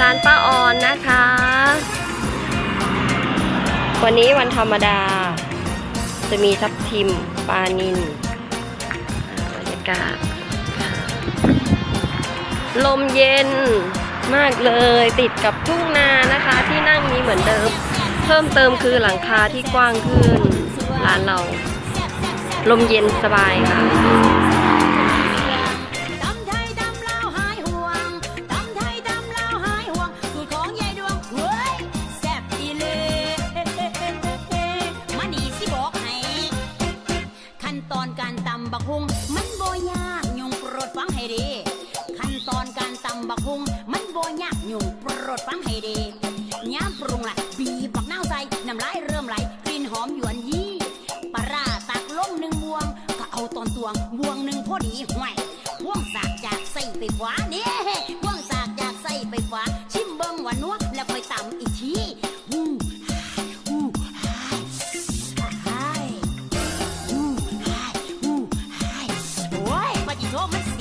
ร้านป้าออนนะคะ วันนี้วันธรรมดา จะมีทับทิมปลานินบรรยากาศ ลมเย็นมากเลยติดกับทุ่งนานะคะ ที่นั่งมีเหมือนเดิม เพิ่มเติมคือหลังคาที่กว้างขึ้น ร้านเรา ลมเย็นสบายค่ะ ตอนการตำบักฮุงมันบ่ยากยุงโปรดฟังให้ดี ขั้นตอนการตำบักฮุงมันบ่ยากยุงโปรดฟังให้ดีย้ำปรุงละบีบบักนาใส่น้ำลายเริ่มไหลกลิ่นหอมหยวนยี่ปลาร้าตักลงหนึ่งบวง ก็เอาตอนตวงบวงหนึ่งพอดีห่วยพ่วงสากจากใส่ไปขวาเนี่ยพ่วงสากจากใส่ไปขวาชิมเบิ้งหวานนัวแล้วค่อยตำอี Somos